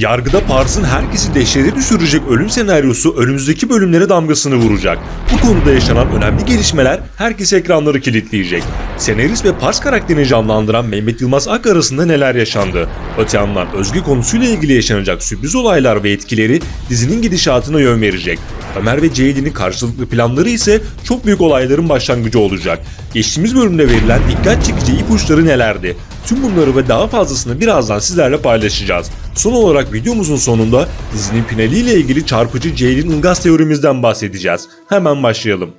Yargıda Pars'ın herkesi dehşete düşürecek ölüm senaryosu önümüzdeki bölümlere damgasını vuracak. Bu konuda yaşanan önemli gelişmeler herkes ekranları kilitleyecek. Senarist ve Pars karakterini canlandıran Mehmet Yılmaz Ak arasında neler yaşandı? Öte yandan Özge konusuyla ilgili yaşanacak sürpriz olaylar ve etkileri dizinin gidişatına yön verecek. Ömer ve Ceylin'in karşılıklı planları ise çok büyük olayların başlangıcı olacak. Geçtiğimiz bölümde verilen dikkat çekici ipuçları nelerdi? Tüm bunları ve daha fazlasını birazdan sizlerle paylaşacağız. Son olarak videomuzun sonunda dizinin finaliyle ilgili çarpıcı Ceylin Ilgaz teorimizden bahsedeceğiz. Hemen başlayalım.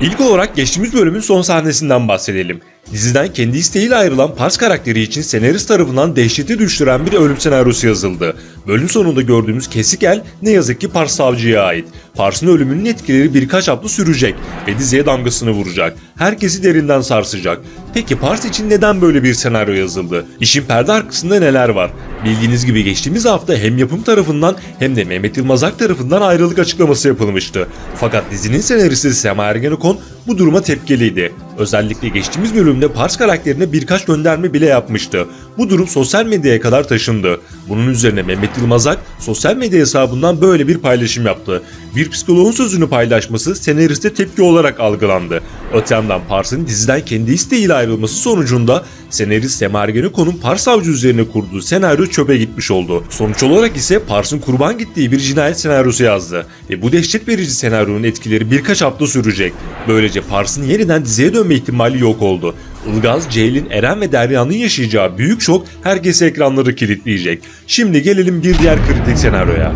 İlk olarak geçtiğimiz bölümün son sahnesinden bahsedelim. Diziden kendi isteğiyle ayrılan Pars karakteri için senarist tarafından dehşeti düşüren bir ölüm senaryosu yazıldı. Bölüm sonunda gördüğümüz kesik el ne yazık ki Pars savcıya ait. Pars'ın ölümünün etkileri birkaç hafta sürecek ve diziye damgasını vuracak. Herkesi derinden sarsacak. Peki Pars için neden böyle bir senaryo yazıldı? İşin perde arkasında neler var? Bildiğiniz gibi geçtiğimiz hafta hem yapım tarafından hem de Mehmet Yılmaz Ak tarafından ayrılık açıklaması yapılmıştı. Fakat dizinin senaristi Sema Ergenekon bu duruma tepkiliydi. Özellikle geçtiğimiz bölümde Pars karakterine birkaç gönderme bile yapmıştı. Bu durum sosyal medyaya kadar taşındı. Bunun üzerine Mehmet Yılmaz Ak sosyal medya hesabından böyle bir paylaşım yaptı. Bir psikoloğun sözünü paylaşması senariste tepki olarak algılandı. Öte yandan Pars'ın diziden kendi isteğiyle ayrılması sonucunda senarist Sema Ergenekon'un Pars savcı üzerine kurduğu senaryo çöpe gitmiş oldu. Sonuç olarak ise Pars'ın kurban gittiği bir cinayet senaryosu yazdı. Ve bu dehşet verici senaryonun etkileri birkaç hafta sürecek. Böylece Pars'ın yeniden diziye dönme ihtimali yok oldu. Ilgaz, Ceylin, Eren ve Derya'nın yaşayacağı büyük şok herkesi ekranları kilitleyecek. Şimdi gelelim bir diğer kritik senaryoya.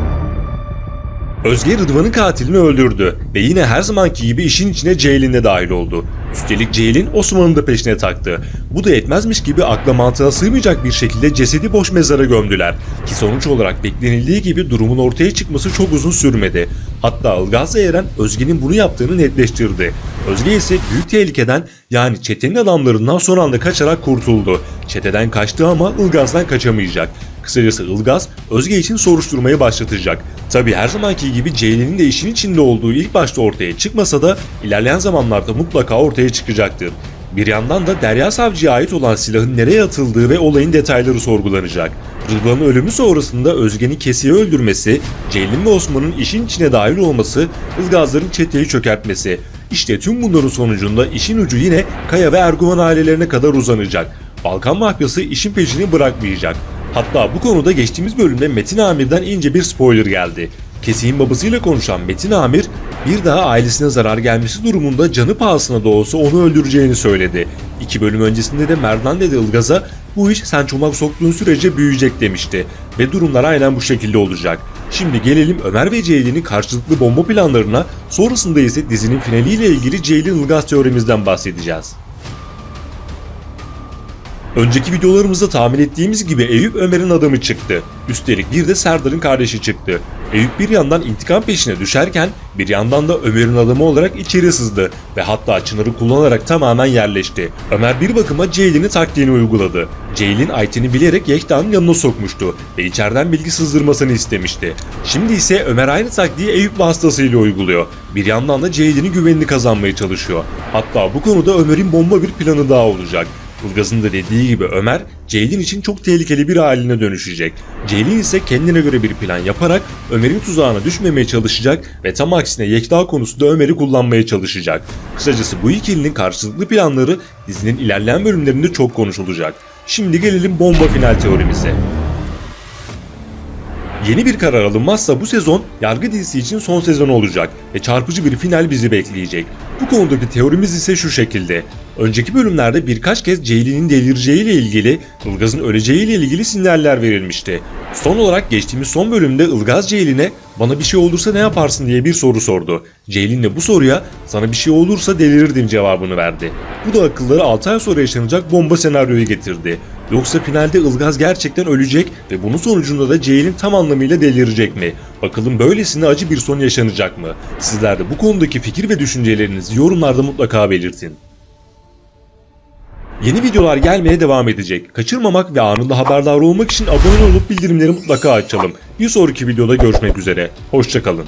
Özge Rıdvan'ın katilini öldürdü ve yine her zamanki gibi işin içine Ceylin de dahil oldu. Üstelik Ceylin Osman'ın da peşine taktı. Bu da yetmezmiş gibi akla mantığa sığmayacak bir şekilde cesedi boş mezara gömdüler. Ki sonuç olarak beklenildiği gibi durumun ortaya çıkması çok uzun sürmedi. Hatta Ilgaz ve Eren Özge'nin bunu yaptığını netleştirdi. Özge ise büyük tehlikeden yani çetenin adamlarından son anda kaçarak kurtuldu. Çeteden kaçtı ama Ilgaz'dan kaçamayacak. Kısacası Ilgaz, Özge için soruşturmayı başlatacak. Tabi her zamanki gibi Ceylin'in de işin içinde olduğu ilk başta ortaya çıkmasa da ilerleyen zamanlarda mutlaka ortaya çıkacaktır. Bir yandan da Derya Savcı'ya ait olan silahın nereye atıldığı ve olayın detayları sorgulanacak. Rıdvan'ın ölümü sonrasında Özge'nin Kesi'yi öldürmesi, Ceylin ve Osman'ın işin içine dahil olması, Ilgazların çeteyi çökertmesi. İşte tüm bunların sonucunda işin ucu yine Kaya ve Erguvan ailelerine kadar uzanacak. Balkan mafyası işin peşini bırakmayacak. Hatta bu konuda geçtiğimiz bölümde Metin Amir'den ince bir spoiler geldi. Kesik'in babasıyla konuşan Metin Amir bir daha ailesine zarar gelmesi durumunda canı pahasına da olsa onu öldüreceğini söyledi. İki bölüm öncesinde de Merdan dedi Ilgaz'a bu iş sen çomak soktuğun sürece büyüyecek demişti ve durumlar aynen bu şekilde olacak. Şimdi gelelim Ömer ve Ceylin'in karşılıklı bomba planlarına sonrasında ise dizinin finaliyle ilgili Ceylin Ilgaz teorimizden bahsedeceğiz. Önceki videolarımızda tahmin ettiğimiz gibi Eyüp Ömer'in adamı çıktı. Üstelik bir de Serdar'ın kardeşi çıktı. Eyüp bir yandan intikam peşine düşerken bir yandan da Ömer'in adamı olarak içeri sızdı ve hatta Çınar'ı kullanarak tamamen yerleşti. Ömer bir bakıma Ceylin'in taktiğini uyguladı. Ceylin Ayten'i bilerek Yekta'nın yanına sokmuştu ve içeriden bilgi sızdırmasını istemişti. Şimdi ise Ömer aynı taktiği Eyüp vasıtasıyla uyguluyor. Bir yandan da Ceylin'in güvenini kazanmaya çalışıyor. Hatta bu konuda Ömer'in bomba bir planı daha olacak. Ilgaz'ın da dediği gibi Ömer, Ceylin için çok tehlikeli bir haline dönüşecek. Ceylin ise kendine göre bir plan yaparak Ömer'in tuzağına düşmemeye çalışacak ve tam aksine Yekta konusunda Ömer'i kullanmaya çalışacak. Kısacası bu ikilinin karşılıklı planları dizinin ilerleyen bölümlerinde çok konuşulacak. Şimdi gelelim bomba final teorimize. Yeni bir karar alınmazsa bu sezon Yargı dizisi için son sezon olacak ve çarpıcı bir final bizi bekleyecek. Bu konudaki teorimiz ise şu şekilde. Önceki bölümlerde birkaç kez Ceylin'in delireceği ile ilgili, Ilgaz'ın öleceği ile ilgili sinyaller verilmişti. Son olarak geçtiğimiz son bölümde Ilgaz Ceylin'e bana bir şey olursa ne yaparsın diye bir soru sordu. Ceylin de bu soruya sana bir şey olursa delirirdim cevabını verdi. Bu da akılları 6 ay sonra yaşanacak bomba senaryoyu getirdi. Yoksa finalde Ilgaz gerçekten ölecek ve bunun sonucunda da Ceylin tam anlamıyla delirecek mi? Bakalım böylesine acı bir son yaşanacak mı? Sizler de bu konudaki fikir ve düşüncelerinizi yorumlarda mutlaka belirtin. Yeni videolar gelmeye devam edecek. Kaçırmamak ve anında haberdar olmak için abone olup bildirimleri mutlaka açalım. Bir sonraki videoda görüşmek üzere. Hoşçakalın.